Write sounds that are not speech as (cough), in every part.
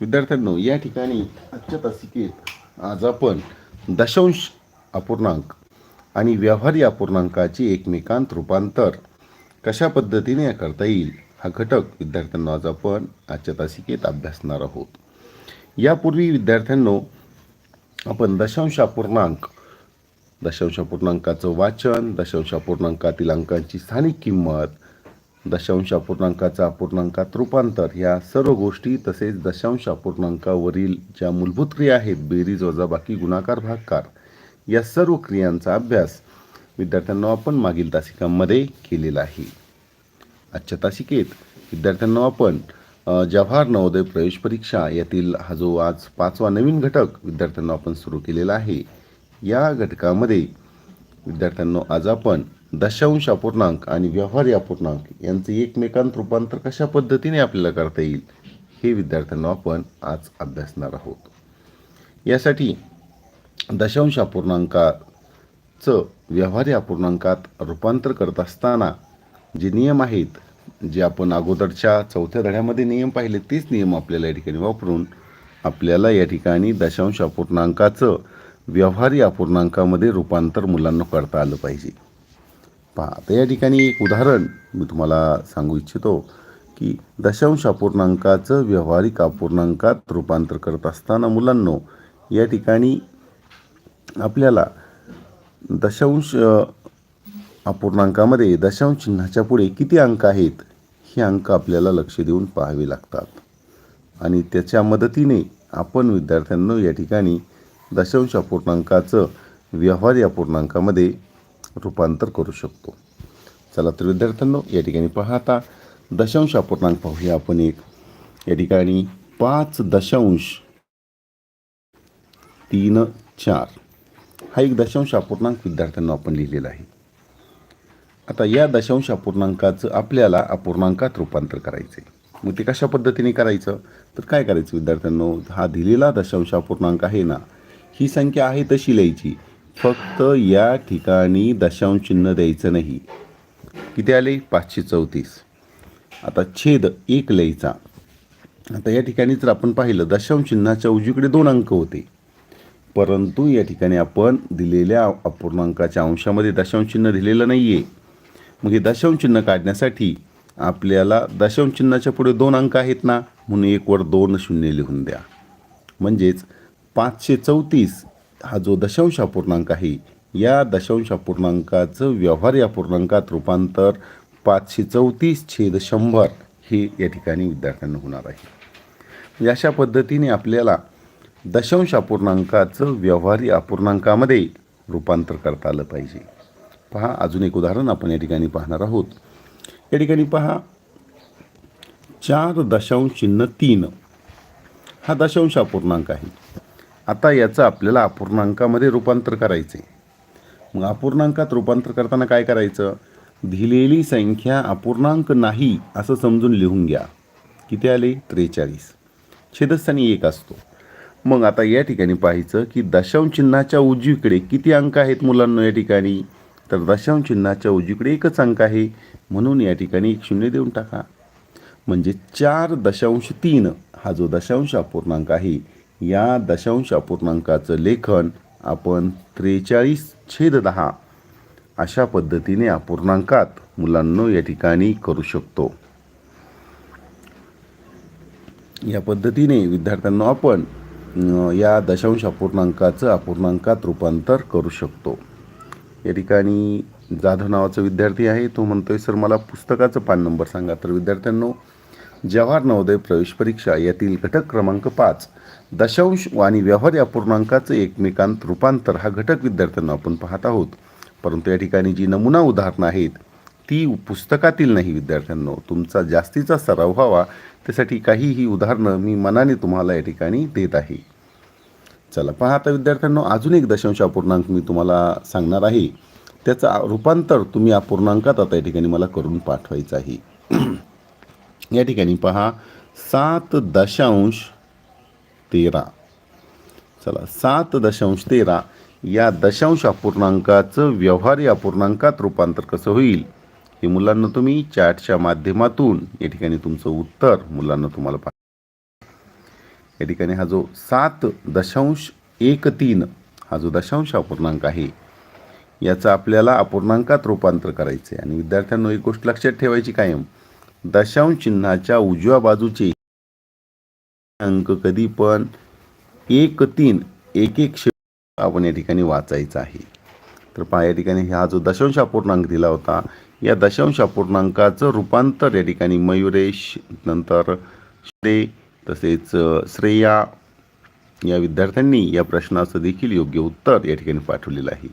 विद्यार्थ्यांनो या ठिकाणी आजच्या तासिकेत आज आपण दशांश अपूर्णांक आणि व्यवहारी अपूर्णांकाचे एकमेकांत रूपांतर कशा पद्धतीने करता येईल हा घटक विद्यार्थ्यांना आज आपण आजच्या तासिकेत अभ्यासणार आहोत. यापूर्वी विद्यार्थ्यांनो आपण दशांश अपूर्णांक दशांश अपूर्णांकाचं वाचन दशांश अपूर्णांकातील अंकांची स्थानिक किंमत दशांश अपूर्णांकाचा अपूर्णांकात रूपांतर. ह्या सर्व गोष्टी तसेच दशांश अपूर्णांकावरील ज्या मूलभूत क्रिया आहेत बेरीज वजाबाकी गुणाकार भागकार या सर्व क्रियांचा अभ्यास विद्यार्थ्यांना आपण मागील तासिकांमध्ये केलेला आहे. आजच्या तासिकेत विद्यार्थ्यांना आपण जवाहर नवोदय प्रवेश परीक्षा यातील हा जो आज पाचवा नवीन घटक विद्यार्थ्यांना आपण सुरू केलेला आहे या घटकामध्ये विद्यार्थ्यांना आज आपण दशांश अपूर्णांक आणि व्यवहार अपूर्णांक यांचे एकमेकांत रूपांतर कशा पद्धतीने आपल्याला करता येईल हे विद्यार्थ्यांना आपण आज अभ्यासणार आहोत. यासाठी दशांश अपूर्णांकाचं व्यवहारी अपूर्णांकात रूपांतर करत असताना जे नियम आहेत जे आपण अगोदरच्या चौथ्या धड्यामध्ये नियम पाहिले तेच नियम आपल्याला या ठिकाणी वापरून आपल्याला या ठिकाणी दशांश अपूर्णांकाचं व्यवहारी अपूर्णांकामध्ये रूपांतर मुलांना करता आलं पाहिजे. पहा आता या ठिकाणी एक उदाहरण मी तुम्हाला सांगू इच्छितो की दशांश अपूर्णांकाचं व्यावहारिक अपूर्णांकात रूपांतर करत असताना मुलांनो या ठिकाणी आपल्याला दशांश अपूर्णांकामध्ये दशांश चिन्हाच्या पुढे किती अंक आहेत हे अंक आपल्याला लक्ष देऊन पाहावे लागतात. आणि त्याच्या मदतीने आपण विद्यार्थ्यांना या ठिकाणी दशांश अपूर्णांकाचं व्यवहारी अपूर्णांकामध्ये रूपांतर करू शकतो. चला तर विद्यार्थ्यांनो या ठिकाणी पाहता दशांश अपूर्णांक पाहूया आपण एक. या ठिकाणी पाच दशांश तीन चार. हा एक दशांश अपूर्णांक विद्यार्थ्यांना आपण लिहिलेला आहे. आता या दशांश अपूर्णांकाचं आपल्याला अपूर्णांकात रूपांतर करायचं आहे मग ते कशा पद्धतीने करायचं? तर काय करायचं विद्यार्थ्यांनो? हा दिलेला दशांश अपूर्णांक आहे ना ही संख्या आहे तशी लिहायची. फक्त या ठिकाणी दशांश चिन्ह द्यायचं नाही. किती आले? पाचशे चौतीस. आता छेद एक लिहायचा. आता या ठिकाणी जर आपण पाहिलं दशांश चिन्हाच्या उजवीकडे दोन अंक होते. परंतु या ठिकाणी आपण दिलेल्या अपूर्णांकाच्या अंशामध्ये दशांश चिन्ह दिलेलं नाही आहे मग हे दशांश चिन्ह काढण्यासाठी आपल्याला दशांश चिन्हाच्या पुढे दोन अंक आहेत ना? म्हणून एक वर दोन शून्य लिहून द्या. म्हणजेच पाचशे चौतीस हा जो दशांश अपूर्णांक आहे या दशांश अपूर्णांकाचं व्यवहारी अपूर्णांकात रूपांतर पाचशे चौतीस छेद शंभर हे या ठिकाणी विद्यार्थ्यांना होणार आहे. म्हणजे अशा पद्धतीने आपल्याला दशांश अपूर्णांकाचं व्यवहारी अपूर्णांकामध्ये रूपांतर करता आलं पाहिजे. पहा अजून एक उदाहरण आपण या ठिकाणी पाहणार आहोत. या ठिकाणी पहा चार दशांश चिन्ह तीन. हा दशांश अपूर्णांक आहे. आता याचं आपल्याला अपूर्णांकामध्ये रूपांतर करायचं आहे मग अपूर्णांकात रूपांतर करताना काय करायचं? दिलेली संख्या अपूर्णांक नाही असं समजून लिहून घ्या. किती आले? त्रेचाळीस. छेदस्थानी एक असतो. मग आता या ठिकाणी पाहायचं की दशांश चिन्हाच्या उजवीकडे किती अंक आहेत मुलांना या ठिकाणी? तर दशांश चिन्हाच्या उजवीकडे एकच अंक आहे. म्हणून या ठिकाणी एक शून्य देऊन टाका. म्हणजे चार दशांश तीन हा जो दशांश अपूर्णांक आहे या दशांश अपूर्णांकाचं लेखन आपण त्रेचाळीस छेद दहा अशा पद्धतीने अपूर्णांकात मुलांनो या ठिकाणी करू शकतो. या पद्धतीने विद्यार्थ्यांना आपण या दशांश अपूर्णांकाचं अपूर्णांकात रूपांतर करू शकतो. या ठिकाणी जाधव नावाचा विद्यार्थी आहे तो म्हणतोय सर मला पुस्तकाचं पान नंबर सांगा. तर विद्यार्थ्यांनो जवाहर नवोदय प्रवेश परीक्षा यातील घटक क्रमांक पाच. दशांश आणि व्यवहारी अपूर्णांकाचं एकमेकांत रूपांतर हा घटक विद्यार्थ्यांना आपण पाहत आहोत. परंतु या ठिकाणी जी नमुना उदाहरणं आहेत ती पुस्तकातील नाही विद्यार्थ्यांनो. तुमचा जास्तीचा सराव व्हावा त्यासाठी काही ही उदाहरणं मी मनाने तुम्हाला या ठिकाणी देत आहे. चला पहा आता विद्यार्थ्यांनो अजून एक दशांश अपूर्णांक मी तुम्हाला सांगणार आहे. त्याचं रूपांतर तुम्ही अपूर्णांकात आता या ठिकाणी मला करून पाठवायचं आहे. या ठिकाणी पहा सात दशांश तेरा. चला सात दशांश तेरा. या दशांश अपूर्णांकाचं व्यवहारी अपूर्णांकात रूपांतर कसं होईल? हे मुलांना तुम्ही चॅटच्या माध्यमातून या ठिकाणी तुमचं उत्तर मुलांना तुम्हाला पा या ठिकाणी हा जो सात दशांश एक तीन हा जो दशांश अपूर्णांक आहे याचं आपल्याला अपूर्णांकात रूपांतर करायचं आहे आणि विद्यार्थ्यांना एक गोष्ट लक्षात ठेवायची कायम. दशांश चिन्हाच्या उजव्या बाजूचे अंक कधी पण एक तीन एक एक शे आपण या ठिकाणी वाचायचा आहे. तर पहा या ठिकाणी हा जो दशांश अपूर्णांक दिला होता या दशांश अपूर्णांकाचं रूपांतर या ठिकाणी मयुरेश नंतर श्रे तसेच श्रेया या विद्यार्थ्यांनी या प्रश्नाचं देखील योग्य उत्तर या ठिकाणी पाठवलेलं आहे.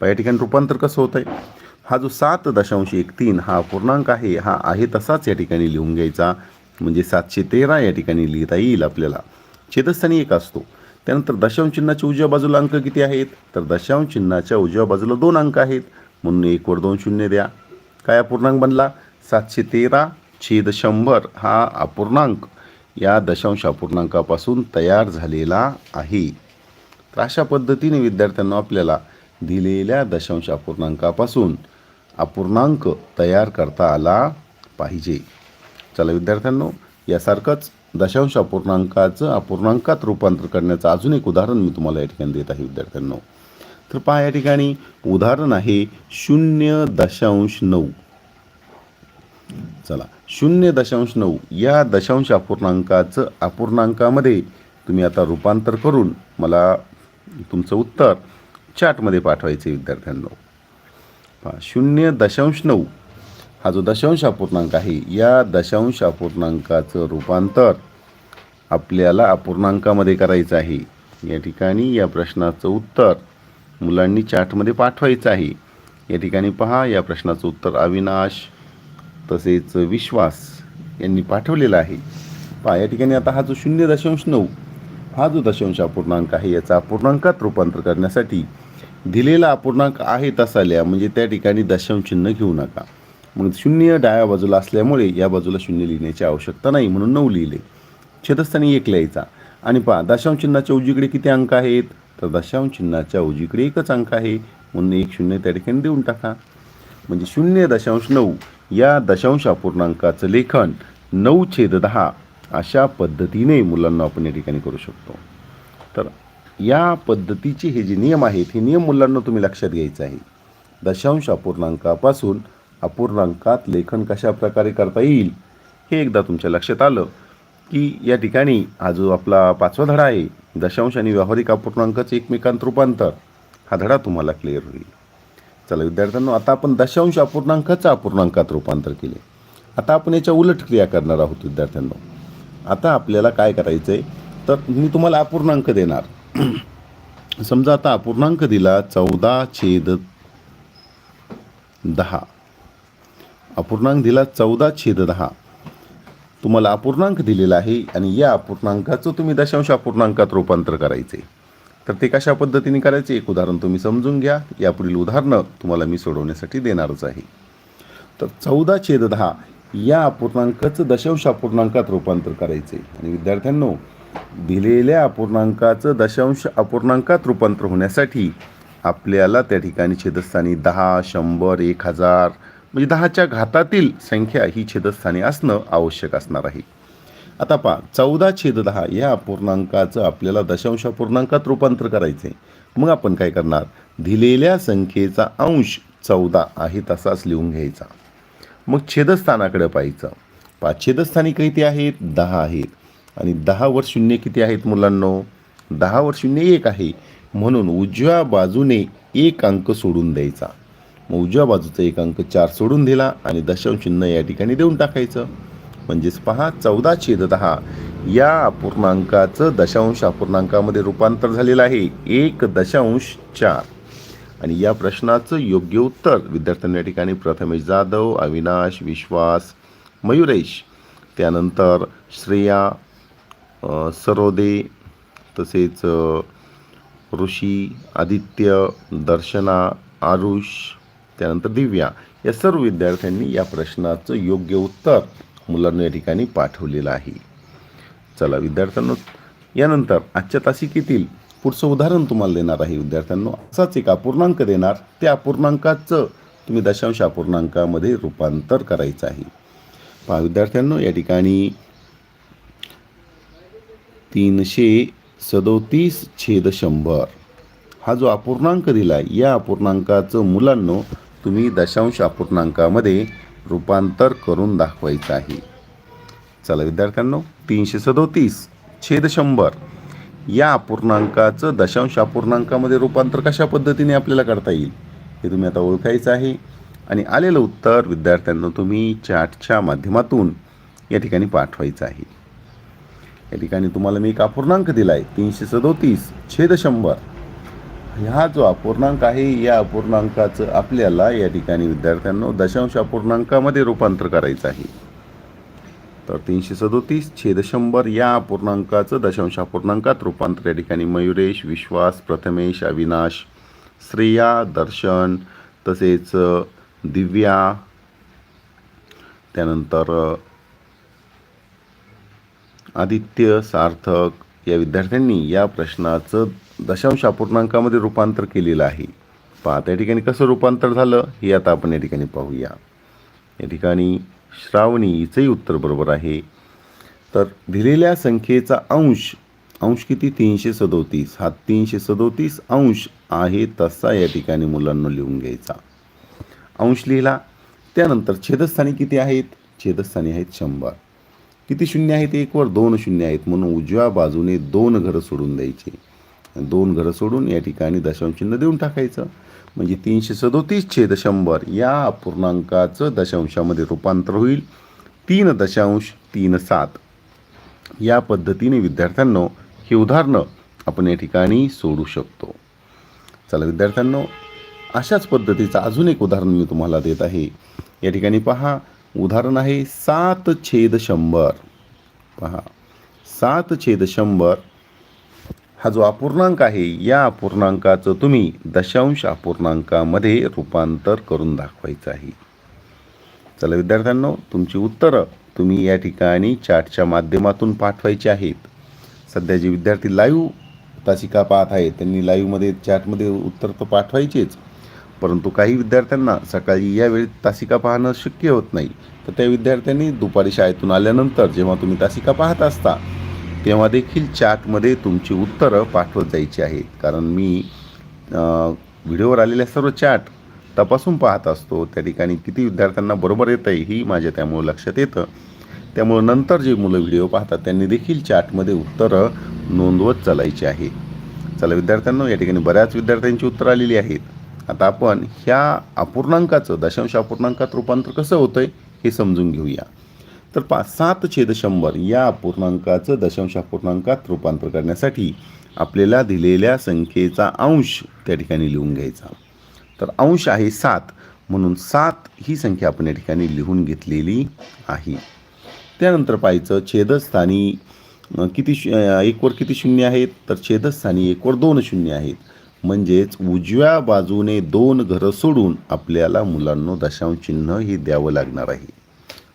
पहा या ठिकाणी रूपांतर कसं होतं आहे हा जो सात दशांश एक तीन हा पूर्णांक आहे हा आहे तसाच या ठिकाणी लिहून घ्यायचा. म्हणजे सातशे तेरा या ठिकाणी लिहिता येईल आपल्याला. छेदस्थानी एक असतो. त्यानंतर दशांश चिन्हाच्या उजव्या बाजूला अंक किती आहेत? तर दशांश चिन्हाच्या उजव्या बाजूला दोन अंक आहेत. म्हणून एकवर दोन शून्य द्या. काय अपूर्णांक बनला? सातशे तेरा छेद शंभर हा अपूर्णांक. या दशांश अपूर्णांकापासून तयार झालेला आहे. तर अशा पद्धतीने विद्यार्थ्यांना आपल्याला दिलेल्या दशांश अपूर्णांकापासून अपूर्णांक तयार करता आला पाहिजे. चला विद्यार्थ्यांनो यासारखंच दशांश अपूर्णांकाचं अपूर्णांकात रूपांतर करण्याचं अजून एक उदाहरण मी तुम्हाला या ठिकाणी देत आहे विद्यार्थ्यांनो. तर पहा या ठिकाणी उदाहरण आहे शून्य दशांश नऊ. चला शून्य दशांश नऊ या दशांश अपूर्णांकाचं अपूर्णांकामध्ये तुम्ही आता रूपांतर करून मला तुमचं उत्तर चॅटमध्ये पाठवायचे विद्यार्थ्यांनो. शून्य दशांश नऊ. हा जो दशांश अपूर्णांक आहे या दशांश अपूर्णांकाचं रूपांतर आपल्याला अपूर्णांकामध्ये करायचं आहे. या ठिकाणी या प्रश्नाचं उत्तर मुलांनी चार्टमध्ये पाठवायचं आहे. या ठिकाणी पहा या प्रश्नाचं उत्तर अविनाश तसेच विश्वास यांनी पाठवलेला आहे. पहा या ठिकाणी आता हा जो शून्य दशांश नऊ हा जो दशांश अपूर्णांक आहे याचा अपूर्णांकात रूपांतर करण्यासाठी दिलेला अपूर्णांक आहे तसा लिहा म्हणजे त्या ठिकाणी दशांश चिन्ह घेऊ नका. मग शून्य डाव्या बाजूला असल्यामुळे या बाजूला शून्य लिहिण्याची आवश्यकता नाही म्हणून नऊ लिहिले. छेदस्थानी एक लिहायचा. आणि पहा दशांश चिन्हाच्या उजवीकडे किती अंक आहेत? तर दशांश चिन्हाच्या उजवीकडे एकच अंक आहे. म्हणून एक शून्य त्या ठिकाणी देऊन टाका. म्हणजे शून्य दशांश नऊ या दशांश अपूर्णांकाचं लेखन नऊ छेद दहा अशा पद्धतीने मुलांना आपण या ठिकाणी करू शकतो. या पद्धतीचे हे जे नियम आहेत हे नियम मुलांना तुम्ही लक्षात घ्यायचं आहे. दशांश अपूर्णांकापासून अपूर्णांकात लेखन कशा प्रकारे करता येईल हे एकदा तुमच्या लक्षात आलं की या ठिकाणी हा जो आपला पाचवा धडा आहे दशांश आणि व्यावहारिक अपूर्णांकाचं एकमेकांत रूपांतर हा धडा तुम्हाला क्लिअर होईल. चला विद्यार्थ्यांनो आता आपण दशांश अपूर्णांकाचं अपूर्णांकात रूपांतर केले. आता आपण याच्या उलट क्रिया करणार आहोत विद्यार्थ्यांनो. आता आपल्याला काय करायचं आहे तर मी तुम्हाला अपूर्णांक देणार. (clears throat) समजा आता अपूर्णांक दिला चौदा छेद दहा. अपूर्णांक दिला चौदा छेद दहा. तुम्हाला अपूर्णांक दिलेला आहे आणि या अपूर्णांकाचं तुम्ही दशांश अपूर्णांकात रूपांतर करायचे. तर ते कशा पद्धतीने करायचे? एक उदाहरण तुम्ही समजून घ्या. यापुढील उदाहरणं तुम्हाला मी सोडवण्यासाठी देणारच आहे. तर चौदा छेद दहा या अपूर्णांकाचं दशांश अपूर्णांकात रूपांतर करायचे. आणि विद्यार्थ्यांनो दिलेल्या अपूर्णांकाचं दशांश अपूर्णांकात रूपांतर होण्यासाठी आपल्याला त्या ठिकाणी छेदस्थानी दहा शंभर एक हजार म्हणजे दहाच्या घातातील संख्या ही छेदस्थानी असणं आवश्यक असणार आहे. आता पहा चौदा छेद दहा या अपूर्णांकाचं आपल्याला दशांश अपूर्णांकात रूपांतर करायचं आहे मग आपण काय करणार? दिलेल्या संख्येचा अंश चौदा आहे तसाच लिहून घ्यायचा. मग छेदस्थानाकडे पाहायचं. पाच छेदस्थानी किती आहेत? दहा आहेत. आणि दहावर शून्य किती आहेत मुलांनो? दहावर शून्य एक आहे. म्हणून उजव्या बाजूने एक अंक सोडून द्यायचा. मग उजव्या बाजूचा एक अंक चार सोडून दिला आणि दशांश शून्य या ठिकाणी देऊन टाकायचं. म्हणजेच पहा चौदा छेद दहा या अपूर्णांकाचं दशांश अपूर्णांकामध्ये रूपांतर झालेलं आहे. एक दशांश चार. आणि या प्रश्नाचं योग्य उत्तर विद्यार्थ्यांनी या ठिकाणी प्रथमेश जाधव अविनाश विश्वास मयुरेश त्यानंतर श्रेया सरोदे तसेच ऋषी आदित्य दर्शना आरुष त्यानंतर दिव्या या सर्व विद्यार्थ्यांनी या प्रश्नाचं योग्य उत्तर मुलांना या ठिकाणी पाठवलेलं आहे. चला विद्यार्थ्यांनो यानंतर आजच्या तासिकेतील पुढचं उदाहरण तुम्हाला देणार आहे विद्यार्थ्यांनो. असाच एक अपूर्णांक देणार. त्या अपूर्णांकाचं तुम्ही दशांश अपूर्णांकामध्ये रूपांतर करायचं आहे. पहा विद्यार्थ्यांनो या ठिकाणी तीनशे सदोतीस छेद शंभर. हा जो अपूर्णांक दिला आहे या अपूर्णांकाचं मुलांनो तुम्ही दशांश अपूर्णांकामध्ये रूपांतर करून दाखवायचं आहे. चला विद्यार्थ्यांनो तीनशे सदोतीस छेद शंभर. या अपूर्णांकाचं दशांश अपूर्णांकामध्ये रूपांतर कशा पद्धतीने आपल्याला करता येईल हे तुम्ही आता ओळखायचं आहे. आणि आलेलं उत्तर विद्यार्थ्यांना तुम्ही चॅटच्या माध्यमातून या ठिकाणी पाठवायचं आहे. या ठिकाणी तुम्हाला मी एक अपूर्णांक दिला आहे तीनशे सदोतीस छेद शंभर. हा जो अपूर्णांक आहे या अपूर्णांकाचं आपल्याला या ठिकाणी विद्यार्थ्यांना दशांश अपूर्णांकामध्ये रूपांतर करायचं आहे. तर तीनशे सदोतीस छेद शंभर या अपूर्णांकाचं दशांश अपूर्णांकात रूपांतर या ठिकाणी मयुरेश विश्वास प्रथमेश अविनाश श्रेया दर्शन तसेच दिव्या त्यानंतर आदित्य सार्थक या विद्यार्थ्यांनी या प्रश्नाचं दशांश अपूर्णांकामध्ये रूपांतर केलेलं आहे. पहा त्या ठिकाणी कसं रूपांतर झालं हे आता आपण या ठिकाणी पाहूया. या ठिकाणी श्रावणी हिचंही उत्तर बरोबर आहे. तर दिलेल्या संख्येचा अंश अंश किती? तीनशे सदोतीस. हा तीनशे सदोतीस अंश आहे तसा या ठिकाणी मुलांना लिहून घ्यायचा. अंश लिहिला त्यानंतर छेदस्थानी किती आहेत? छेदस्थानी आहेत शंभर. किती शून्य आहेत? एकवर दोन शून्य आहेत. म्हणून उजव्या बाजूने दोन घरं सोडून द्यायचे. दोन घरं सोडून या ठिकाणी दशांशचिन्ह देऊन टाकायचं. म्हणजे तीनशे सदोतीस छेद शंभर. या अपूर्णांकाचं दशांशामध्ये रूपांतर होईल. तीन दशांश तीन सात. या पद्धतीने विद्यार्थ्यांनो ही उदाहरणं आपण या ठिकाणी सोडू शकतो. चला विद्यार्थ्यांनो अशाच पद्धतीचं अजून एक उदाहरण मी तुम्हाला देत आहे. या ठिकाणी पहा. उदाहरण आहे सात छेद शंभर. पहा सात छेद शंभर हा जो अपूर्णांक आहे या अपूर्णांकाचं तुम्ही दशांश अपूर्णांकामध्ये रूपांतर करून दाखवायचं आहे. चला विद्यार्थ्यांनो तुमची उत्तरं तुम्ही या ठिकाणी चॅटच्या माध्यमातून पाठवायची आहेत. सध्या जे विद्यार्थी लाईव्ह तासिका पाहत आहेत त्यांनी लाईव्हमध्ये चॅटमध्ये उत्तर तर पाठवायचेच परंतु काही विद्यार्थ्यांना सकाळी या वेळी तासिका पाहणं शक्य होत नाही. तर त्या विद्यार्थ्यांनी दुपारी शाळेतून आल्यानंतर जेव्हा तुम्ही तासिका पाहत असता तेव्हा देखील चॅटमध्ये तुमची उत्तरं पाठवत जायची आहेत. कारण मी व्हिडिओवर आलेल्या सर्व चॅट तपासून पाहत असतो. त्या ठिकाणी किती विद्यार्थ्यांना बरोबर येतं आहे ही माझ्या त्यामुळं लक्षात येतं. त्यामुळं नंतर जे मुलं व्हिडिओ पाहतात त्यांनी देखील चॅटमध्ये उत्तरं नोंदवत चालायची आहे. चला विद्यार्थ्यांना या ठिकाणी बऱ्याच विद्यार्थ्यांची उत्तरं आलेली आहेत. आता आपण ह्या अपूर्णांकाचं दशांश अपूर्णांकात रूपांतर कसं होतं आहे हे समजून घेऊया. तर पा सात छेद शंभर या अपूर्णांकाचं दशांश अपूर्णांकात रूपांतर करण्यासाठी आपल्याला दिलेल्या संख्येचा अंश त्या ठिकाणी लिहून घ्यायचा. तर अंश आहे सात म्हणून सात ही संख्या आपण या ठिकाणी लिहून घेतलेली आहे. त्यानंतर पाहायचं छेदस्थानी किती शू एकवर किती शून्य आहेत? तर छेदस्थानी एकवर दोन शून्य आहेत. म्हणजेच उजव्या बाजूने दोन घरं सोडून आपल्याला मुलांना दशांश चिन्ह हे द्यावं लागणार आहे.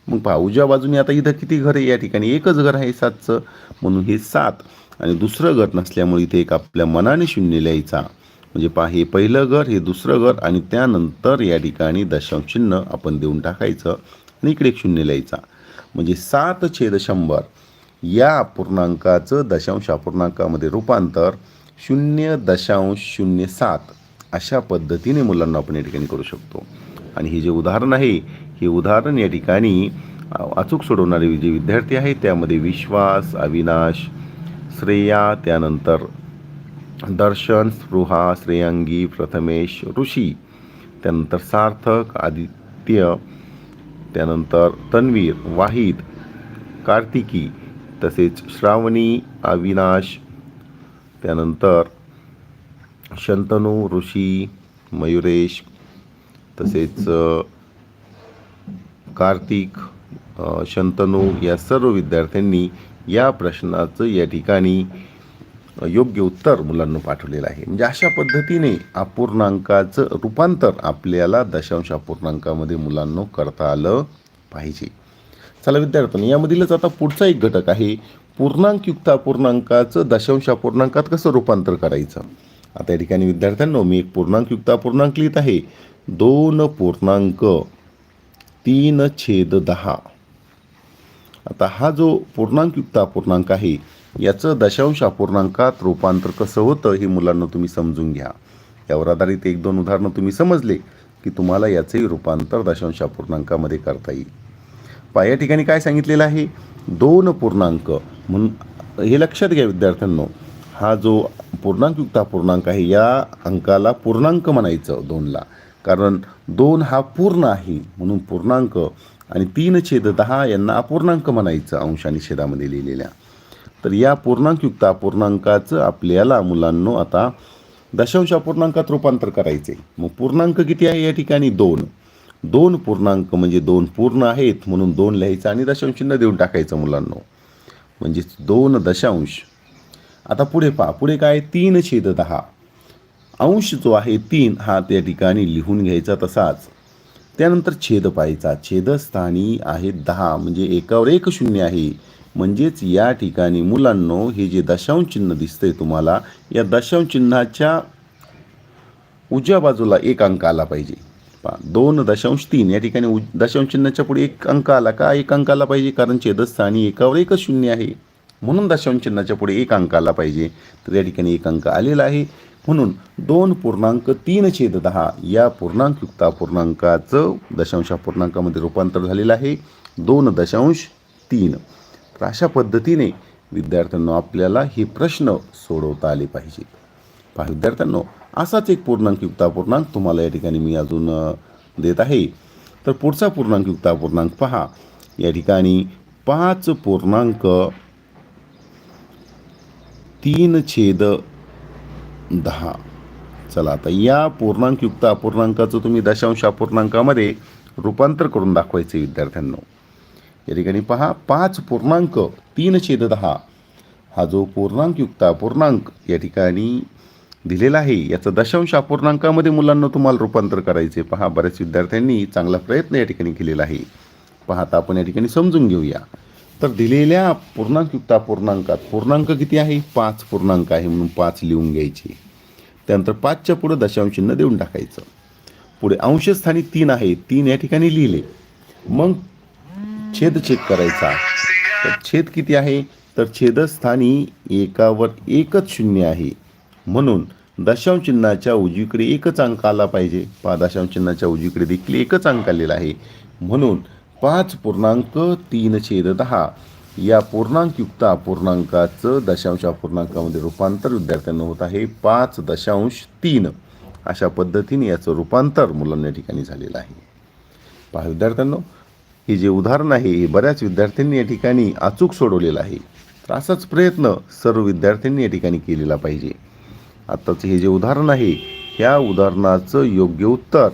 मग पहा उजव्या बाजूने आता इथं किती घर आहे या ठिकाणी? एकच घर आहे सातचं म्हणून हे सात. आणि दुसरं घर नसल्यामुळे इथे एक आपल्या मनाने शून्य लिहायचा. म्हणजे पहा हे पहिलं घर हे दुसरं घर आणि त्यानंतर या ठिकाणी दशांश चिन्ह आपण देऊन टाकायचं आणि इकडे एक शून्य लिहायचा. म्हणजे सात छेद शंभर या अपूर्णांकाचं दशांश अपूर्णांकामध्ये रूपांतर शून्य दशांश शून्य सात अशा पद्धतीने मुलांना आपण या ठिकाणी करू शकतो. आणि हे जे उदाहरण आहे हे उदाहरण या ठिकाणी अचूक सोडवणारे जे विद्यार्थी आहेत त्यामध्ये विश्वास अविनाश श्रेया त्यानंतर दर्शन स्पृहा श्रेयांगी प्रथमेश ऋषी त्यानंतर सार्थक आदित्य त्यानंतर तन्वीर वाहिद कार्तिकी तसेच श्रावणी अविनाश त्यानंतर शंतनू ऋषी मयुरेश तसेच कार्तिक शंतनू या सर्व विद्यार्थ्यांनी या प्रश्नाचं या ठिकाणी योग्य उत्तर मुलांना पाठवलेलं आहे. म्हणजे अशा पद्धतीने अपूर्णांकाचं रूपांतर आपल्याला दशांश अपूर्णांकामध्ये मुलांना करता आलं पाहिजे. चला विद्यार्थ्यांनी यामधीलच आता पुढचा एक घटक आहे. पूर्णांकयुक्त अपूर्णांकाचं दशांश अपूर्णांकात कसं रूपांतर करायचं? आता या ठिकाणी विद्यार्थ्यांनो मी एक पूर्णांकयुक्त अपूर्णांक लिहित आहे. दोन पूर्णांक तीन छेद दहा. आता हा जो पूर्णांकयुक्त अपूर्णांक आहे याचं दशांश अपूर्णांकात रूपांतर कसं होतं हे मुलांना तुम्ही समजून घ्या. यावर आधारित एक दोन उदाहरणं तुम्ही समजले की तुम्हाला याचंही रूपांतर दशांश अपूर्णांकामध्ये करता येईल. पहा या ठिकाणी काय सांगितलेलं आहे? दोन पूर्णांक म्हणून हे लक्षात घ्या विद्यार्थ्यांनो. हा जो पूर्णांकयुक्त पूर्णांक आहे या अंकाला पूर्णांक म्हणायचं दोनला. कारण दोन हा पूर्ण आहे म्हणून पूर्णांक आणि तीन छेद दहा यांना अपूर्णांक म्हणायचं अंश आणि छेदामध्ये लिहिलेल्या. तर या पूर्णांकयुक्त अपूर्णांकाचं आपल्याला मुलांनो आता दशांश अपूर्णांकात रूपांतर करायचे मग पूर्णांक किती आहे या ठिकाणी? दोन. दोन पूर्णांक म्हणजे दोन पूर्ण आहेत म्हणून दोन लिहायचं आणि दशांश चिन्ह देऊन टाकायचं मुलांनो. म्हणजेच दोन दशांश. आता पुढे पहा पुढे काय? तीन छेद दहा. अंश जो आहे तीन हा त्या ठिकाणी लिहून घ्यायचा तसाच. त्यानंतर छेद पाहायचा. छेदस्थानी आहे दहा म्हणजे एकावर एक शून्य आहे. म्हणजेच या ठिकाणी मुलांनो हे जे दशांश चिन्ह दिसतंय तुम्हाला या दशांश चिन्हाच्या उजव्या बाजूला एक अंक आला पाहिजे. दोन दशांश तीन. या ठिकाणी उज दशांश चिन्हाच्या पुढे एक अंक आला का एक अंक आला पाहिजे? कारण छेदस्थानी एकावर एकच शून्य आहे. म्हणून दशांश चिन्हाच्या पुढे एक अंक आला पाहिजे. तर या ठिकाणी एक अंक आलेला आहे. म्हणून दोन पूर्णांक तीन छेद दहा या पूर्णांकयुक्त पूर्णांकाचं दशांश पूर्णांकामध्ये रूपांतर झालेलं आहे. दोन दशांश तीन. तर अशा पद्धतीने विद्यार्थ्यांना आपल्याला हे प्रश्न सोडवता आले पाहिजेत. पहा विद्यार्थ्यांनो असाच एक पूर्णांक युक्ता पूर्णांक तुम्हाला या ठिकाणी मी अजून देत आहे. तर पुढचा पूर्णांक युक्ता पूर्णांक पहा. या ठिकाणी पाच पूर्णांक तीन छेद दहा. चला आता या पूर्णांकयुक्त अपूर्णांकाचं तुम्ही दशांश अपूर्णांकामध्ये रूपांतर करून दाखवायचे विद्यार्थ्यांना. या ठिकाणी पहा पाच पूर्णांक तीन छेद दहा. हा जो पूर्णांकयुक्त अपूर्णांक या ठिकाणी दिलेला आहे. याचं दशांश अपूर्णांकामध्ये मुलांना तुम्हाला रूपांतर करायचे. पहा बऱ्याच विद्यार्थ्यांनी चांगला प्रयत्न या ठिकाणी केलेला आहे. पहा आता आपण या ठिकाणी समजून घेऊया. तर दिलेल्या पूर्णांकयुक्त अपूर्णांकात पूर्णांक किती आहे? पाच पूर्णांक आहे म्हणून पाच लिहून घ्यायचे. त्यानंतर पाचच्या पुढे दशांशचिन्ह देऊन टाकायचं. पुढे अंशस्थानी तीन आहे. तीन या ठिकाणी लिहिले. मग छेद चेक करायचा. तर छेद किती आहे? तर छेदस्थानी एकावर एकच शून्य आहे. म्हणून दशांश चिन्हाच्या उजवीकडे एकच अंक आला पाहिजे. पहा दशांश चिन्हाच्या उजवीकडे देखील एकच अंक आलेला आहे. म्हणून पाच पूर्णांक तीन छेद दहा. या पूर्णांकयुक्त अपूर्णांकाचं दशांश अपूर्णांकामध्ये रूपांतर विद्यार्थ्यांना होत आहे. पाच दशांश तीन. अशा पद्धतीने याचं रूपांतर मुलांना या ठिकाणी झालेलं आहे. पहा विद्यार्थ्यांनो हे जे उदाहरण आहे हे बऱ्याच विद्यार्थ्यांनी या ठिकाणी अचूक सोडवलेलं आहे. तर असाच प्रयत्न सर्व विद्यार्थ्यांनी या ठिकाणी केलेला पाहिजे. आत्ताचं हे जे उदाहरण आहे ह्या उदाहरणाचं योग्य उत्तर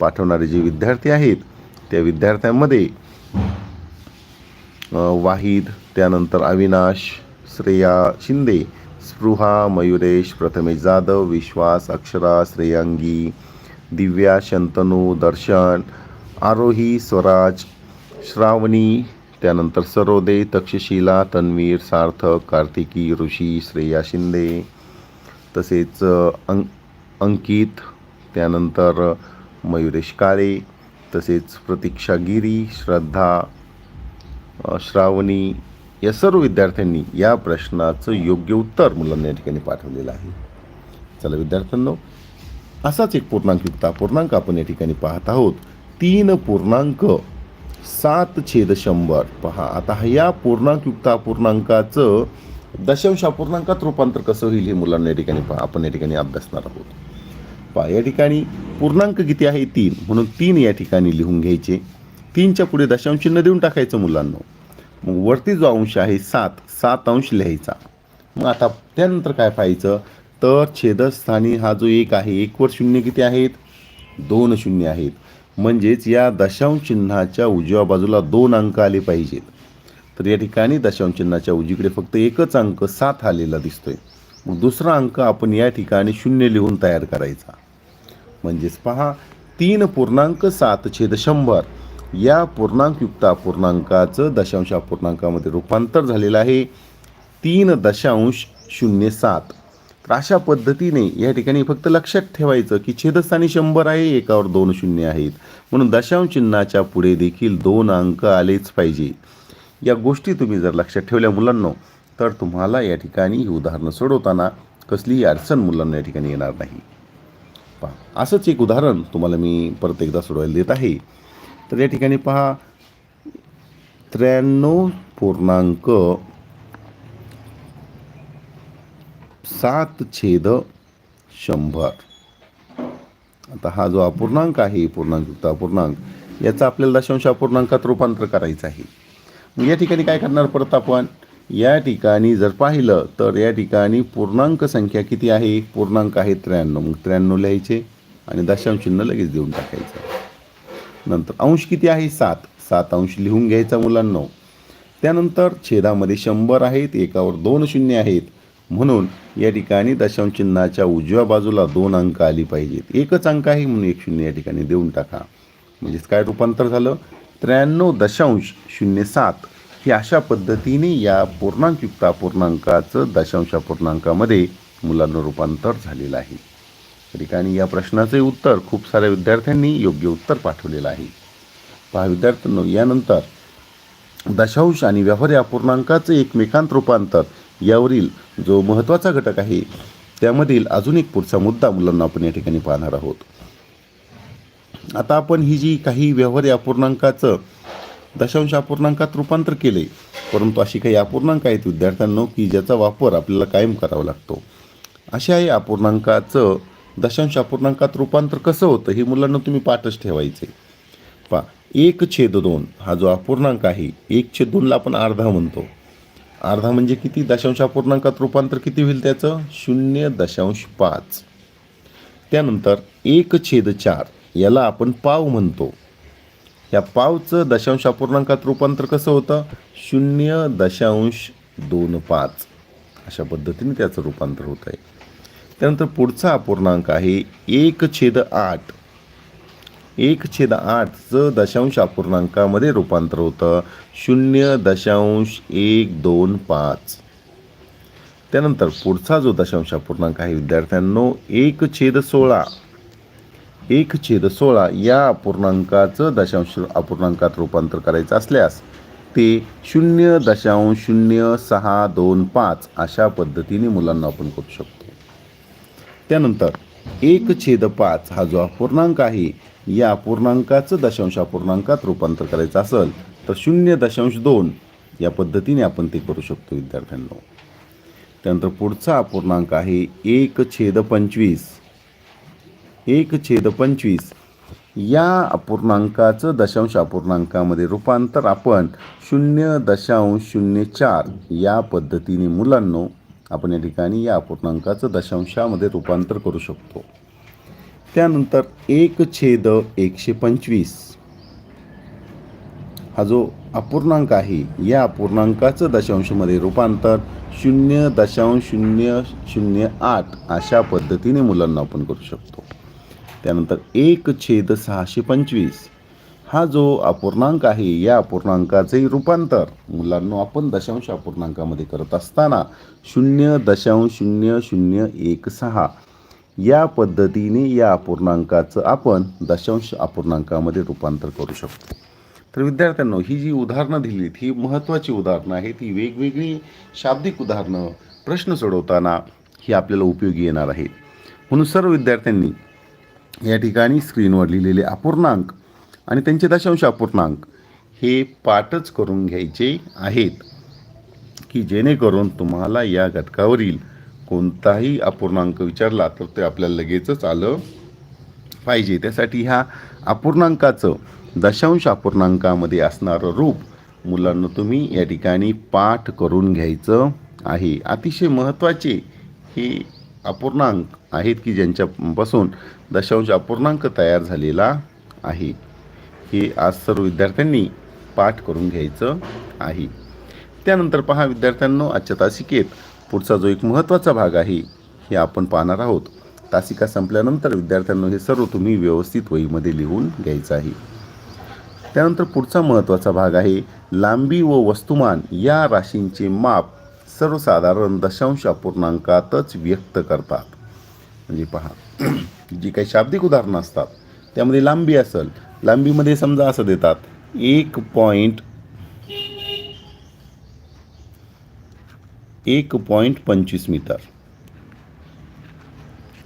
पाठवणारे जे विद्यार्थी आहेत त्या विद्यार्थ्यांमध्ये वाहिद त्यानंतर अविनाश श्रेया शिंदे स्पृहा मयुरेश प्रथमेश जाधव विश्वास अक्षरा श्रेयांगी दिव्या शंतनू दर्शन आरोही स्वराज श्रावणी त्यानंतर सरोदे तक्षशिला तन्वीर सार्थक कार्तिकी ऋषी श्रेया शिंदे तसेच अं अंकित त्यानंतर मयुरेश काळे तसेच प्रतीक्षा गिरी श्रद्धा श्रावणी या सर्व विद्यार्थ्यांनी या प्रश्नाचं योग्य उत्तर मुलांना या ठिकाणी पाठवलेलं आहे. चला विद्यार्थ्यांनो असाच एक पूर्णांक युक्ता पूर्णांक आपण या ठिकाणी पाहत आहोत. तीन पूर्णांक सात छेद शंभर. पहा आता या पूर्णांकयुक्त पूर्णांकाचं दशांश अपूर्णांकात रूपांतर कसं होईल हे मुलांना या ठिकाणी पहा. आपण या ठिकाणी अभ्यासणार आहोत. पहा या ठिकाणी पूर्णांक किती आहे? तीन. म्हणून तीन या ठिकाणी लिहून घ्यायचे. तीनच्या पुढे दशांश चिन्ह देऊन टाकायचं मुलांना. मग वरती जो अंश आहे सात. सात अंश लिहायचा. मग आता त्यानंतर काय पाहायचं? तर छेदस्थानी हा जो एक आहे एकवर शून्य किती आहेत? दोन शून्य आहेत. म्हणजेच या दशांश चिन्हाच्या उजव्या बाजूला दोन अंक आले पाहिजेत. तर या ठिकाणी दशांश चिन्हाच्या फक्त एकच अंक सात आलेला दिसतोय. मग दुसरा अंक आपण या ठिकाणी शून्य लिहून तयार करायचा. म्हणजेच पहा तीन पूर्णांक सात छेद शंभर. या पूर्णांकयुक्त अपूर्णांकाचं दशांश अपूर्णांकामध्ये रूपांतर झालेलं आहे. तीन दशांश शून्य सात. तर अशा पद्धतीने या ठिकाणी फक्त लक्षात ठेवायचं की छेदस्थानी शंभर आहे एकावर दोन शून्य आहेत. म्हणून दशांश चिन्हाच्या पुढे देखील दोन अंक आलेच पाहिजे या गोष्टी तुम्ही जर लक्षात ठेवल्या मुलांनो तर तुम्हाला या ठिकाणी ही उदाहरणं सोडवताना कसलीही अडचण मुलांना या ठिकाणी येणार नाही. पहा असंच एक उदाहरण तुम्हाला मी परत एकदा सोडवायला देत आहे. तर या ठिकाणी पहा त्र्याण्णव पूर्णांक सात छेद शंभर. आता हा जो अपूर्णांक आहे पूर्णांक युक्त अपूर्णांक याचा आपल्याला दशांश अपूर्णांकात रूपांतर करायचं आहे. या ठिकाणी काय करणार परत आपण? या ठिकाणी जर पाहिलं तर या ठिकाणी पूर्णांक संख्या किती आहे? पूर्णांक आहे त्र्याण्णव. मग त्र्याण्णव लिहायचे आणि दशांश चिन्ह लगेच देऊन टाकायचं. नंतर अंश किती आहे? सात. सात अंश लिहून घ्यायचा मुलांनो. त्यानंतर छेदामध्ये शंभर आहेत एकावर दोन शून्य आहेत. म्हणून या ठिकाणी दशांश चिन्हाच्या उजव्या बाजूला दोन अंक आली पाहिजेत. एकच अंक आहे म्हणून एक शून्य या ठिकाणी देऊन टाका. म्हणजेच काय रूपांतर झालं? त्र्याण्णव दशांश शून्य सात ही अशा पद्धतीने या पूर्णांकयुक्त अपूर्णांकाचं दशांश अपूर्णांकामध्ये मुलांना रूपांतर झालेलं आहे. ठिकाणी या प्रश्नाचे उत्तर खूप साऱ्या विद्यार्थ्यांनी योग्य उत्तर पाठवलेलं आहे. पहा विद्यार्थ्यांनो यानंतर दशांश आणि व्यवहार या पूर्णांकाचं एकमेकांत रूपांतर यावरील जो महत्त्वाचा घटक आहे त्यामधील अजून एक पुढचा मुद्दा मुलांना आपण या ठिकाणी पाहणार आहोत. आता आपण ही जी काही व्यवहारी अपूर्णांकाचं दशांश अपूर्णांकात रूपांतर केले परंतु अशी काही अपूर्णांक आहेत विद्यार्थ्यांनो की ज्याचा वापर आपल्याला कायम करावा लागतो. अशा या अपूर्णांकाचं दशांश अपूर्णांकात रूपांतर कसं होतं हे मुलांना तुम्ही पाठच ठेवायचे. पा एक छेद दोन हा जो अपूर्णांक आहे एक छेद दोनला आपण अर्धा म्हणतो. अर्धा म्हणजे किती? दशांश अपूर्णांकात रूपांतर किती होईल त्याचं? शून्य दशांश पाच. त्यानंतर एक छेद चार याला आपण पाव म्हणतो. या पावचं दशांश अपूर्णांकात रूपांतर कसं होतं? शून्य दशांश दोन पाच. अशा पद्धतीने त्याचं रूपांतर होत आहे. त्यानंतर पुढचा अपूर्णांक आहे एक छेद आठ. एक छेद आठचं दशांश अपूर्णांकामध्ये रूपांतर होतं. शून्य दशांश एक दोन पाच. त्यानंतर पुढचा जो दशांश अपूर्णांक आहे विद्यार्थ्यांनो एक छेद सोळा. एक छेद सोळा या अपूर्णांकाचं दशांश अपूर्णांकात रूपांतर करायचं असल्यास ते शून्य दशांश शून्य सहा दोन पाच अशा पद्धतीने मुलांना आपण करू शकतो. त्यानंतर एक छेद पाच हा जो अपूर्णांक आहे या अपूर्णांकाचं दशांश अपूर्णांकात रूपांतर करायचं असेल तर शून्य दशांश दोन या पद्धतीने आपण ते करू शकतो विद्यार्थ्यांना. त्यानंतर पुढचा अपूर्णांक आहे एक छेद पंचवीस. एक छेद पंचवीस. या अपूर्णांकाचं दशांश अपूर्णांकामध्ये रूपांतर आपण शून्य दशांश शून्य चार या पद्धतीने मुलांनो आपण या ठिकाणी या अपूर्णांकाचं दशांशामध्ये रूपांतर करू शकतो. त्यानंतर एक छेद एकशे पंचवीस. हा जो अपूर्णांक आहे या अपूर्णांकाचं दशांशमध्ये रूपांतर शून्य दशांश शून्य शून्य आठ अशा पद्धतीने मुलांना आपण करू शकतो. त्यानंतर एक छेद सहाशे पंचवीस. हा जो अपूर्णांक आहे या अपूर्णांकाचे रूपांतर. मुलांना आपण दशांश अपूर्णांकामध्ये करत असताना शून्य दशांश शून्य शून्य एक सहा. या पद्धतीने या अपूर्णांकाचं आपण दशांश अपूर्णांकामध्ये रूपांतर करू शकतो. तर विद्यार्थ्यांनो ही जी उदाहरणं दिलीत ही महत्त्वाची उदाहरणं आहेत ही वेगवेगळी शाब्दिक उदाहरणं प्रश्न सोडवताना ही आपल्याला उपयोगी येणार आहेत. म्हणून सर्व विद्यार्थ्यांनी या ठिकाणी स्क्रीनवर लिहिलेले अपूर्णांक आणि त्यांचे दशांश अपूर्णांक हे पाठच करून घ्यायचे आहेत की जेणेकरून तुम्हाला या घटकावरील कोणताही अपूर्णांक विचारला तर ते आपल्याला लगेचच आलं पाहिजे. त्यासाठी ह्या अपूर्णांकाचं दशांश अपूर्णांकामध्ये असणारं रूप मुलांना तुम्ही या ठिकाणी पाठ करून घ्यायचं आहे. अतिशय महत्त्वाचे हे अपूर्णांक आहेत की ज्यांच्यापासून दशांश अपूर्णांक तयार झालेला आहे. हे आज सर्व विद्यार्थ्यांनी पाठ करून घ्यायचं आहे. त्यानंतर पहा विद्यार्थ्यांनो आजच्या तासिकेत पुढचा जो एक महत्त्वाचा भाग आहे हे आपण पाहणार आहोत. तासिका संपल्यानंतर विद्यार्थ्यांनो हे सर्व तुम्ही व्यवस्थित वहीमध्ये लिहून घ्यायचं आहे. त्यानंतर पुढचा महत्त्वाचा भाग आहे लांबी व वस्तुमान या राशींचे माप सर्वसाधारण दशांश अपूर्णांकातच व्यक्त करतात. म्हणजे पहा (clears throat) जी काही शाब्दिक उदाहरणं असतात त्यामध्ये लांबी असेल लांबीमध्ये समजा असं देतात एक पॉईंट एक पॉईंट पंचवीस मीटर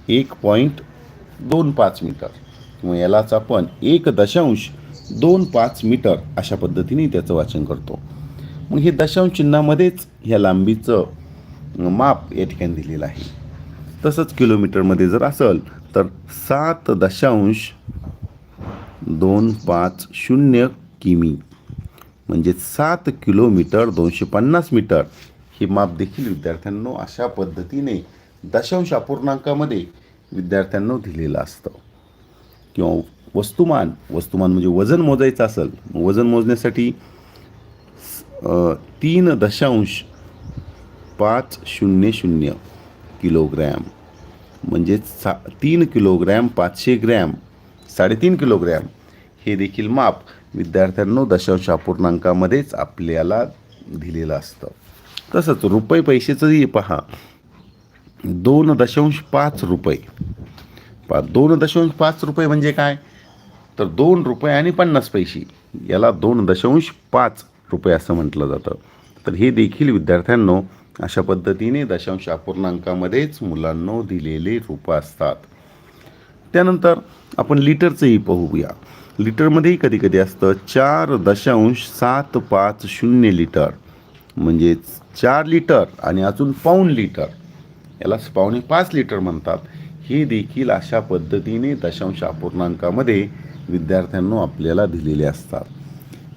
एक पॉईंट दोन पाच मीटर. किंवा यालाच आपण एक दशांश दोन पाच मीटर अशा पद्धतीने त्याचं वाचन करतो. मग हे दशांश चिन्हामध्येच ह्या लांबीचं माप या ठिकाणी दिलेलं आहे. तसंच किलोमीटरमध्ये जर असेल तर सात दशांश दोन पाच शून्य किमी म्हणजे सात किलोमीटर दोनशे पन्नास मीटर. हे माप देखील विद्यार्थ्यांनो अशा पद्धतीने दशांश अपूर्णांकामध्ये विद्यार्थ्यांनो दिलेलं असतं. किंवा वस्तुमान वस्तुमान म्हणजे वजन मोजायचं असेल वजन मोजण्यासाठी तीन दशांश पाच शून्य शून्य किलोग्रॅम. म्हणजे सा तीन किलोग्रॅम पाचशे ग्रॅम साडेतीन किलोग्रॅम हे देखील माप विद्यार्थ्यांनो दशांश अपूर्णांकामध्येच आपल्याला दिलेलं असतं. तसंच रुपये पैशाचंही पहा. दोन दशांश पाच रुपये. पा दोन दशांश पाच रुपये म्हणजे काय? तर दोन रुपये आणि पन्नास पैसे. याला दोन दशांश पाच रुपये असं म्हटलं जातं. तर हे देखील विद्यार्थ्यांनो अशा पद्धतीने दशांश अपूर्णांकामध्येच मुलांनो दिलेले रूपं असतात. त्यानंतर आपण लिटरचंही पाहूया. लिटरमध्येही कधी कधी असतं चार दशांश सात पाच शून्य लिटर. म्हणजेच चार लिटर आणि अजून पाऊण लिटर. याला पावणे पाच लिटर म्हणतात. हे देखील अशा पद्धतीने दशांश अपूर्णांकामध्ये विद्यार्थ्यांनो आपल्याला दिलेले असतात.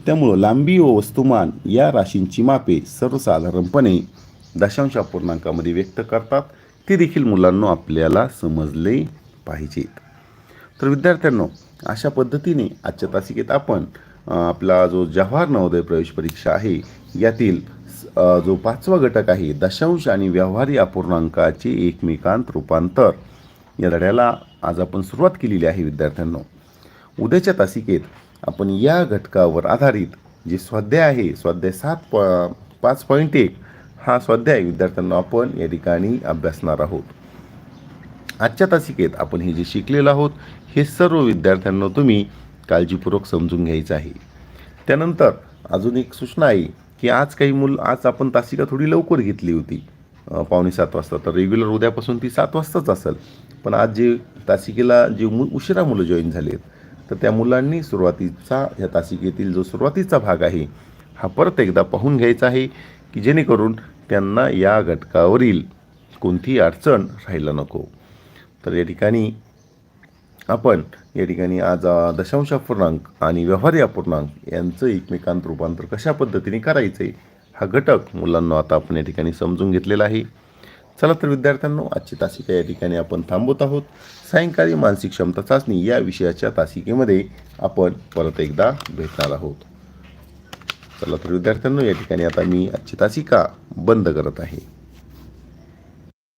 त्यामुळं लांबी व वस्तुमान या राशींची मापे सर्वसाधारणपणे दशांश अपूर्णांकामध्ये व्यक्त करतात. ते देखील मुलांनो आपल्याला समजले पाहिजेत. तर विद्यार्थ्यांनो अशा पद्धतीने आजच्या तासिकेत आपण आपला जो जवाहर नवोदय प्रवेश परीक्षा आहे यातील जो पाचवा घटक आहे दशांश आणि व्यवहारी अपूर्णांकाचे एकमेकांत रूपांतर या धड्याला आज आपण सुरुवात केलेली आहे विद्यार्थ्यांनो. उद्याच्या तासिकेत आपण या घटकावर आधारित जे स्वाध्याय आहे स्वाध्याय सात प पाच पॉईंट एक हा स्वाध्याय विद्यार्थ्यांना आपण या ठिकाणी अभ्यासणार आहोत. आजच्या तासिकेत आपण हे जे शिकलेलो आहोत हे सर्व विद्यार्थ्यांना तुम्ही काळजीपूर्वक समजून घ्यायचं आहे. त्यानंतर अजून एक सूचना आहे की आज काही मुलं आज आपण तासिका थोडी लवकर घेतली होती. पावणे सात वाजता तर रेग्युलर उद्यापासून ती सात वाजताच असेल. पण आज जे तासिकेला जे मु उशिरा मुलं जॉईन झाली आहेत तर त्या मुलांनी सुरुवातीचा ह्या तासिकेतील जो सुरुवातीचा भाग आहे हा परत एकदा पाहून घ्यायचा आहे की जेणेकरून त्यांना या घटकावरील कोणतीही अडचण राहायला नको. तर या ठिकाणी आपण या ठिकाणी आज दशांश अपूर्णांक आणि व्यवहार्य अपूर्णांक यांचं एकमेकांत रूपांतर कशा पद्धतीने करायचं आहे हा घटक मुलांना आता आपण या ठिकाणी समजून घेतलेला आहे. चला तर विद्यार्थ्यांनो आजची तासिका या ठिकाणी आपण थांबवत आहोत. सायंकाळी मानसिक क्षमता चाचणी या विषयाच्या तासिकेमध्ये आपण परत एकदा भेटणार आहोत. चला तर विद्यार्थ्यांनो या ठिकाणी आता मी आजची तासिका बंद करत आहे.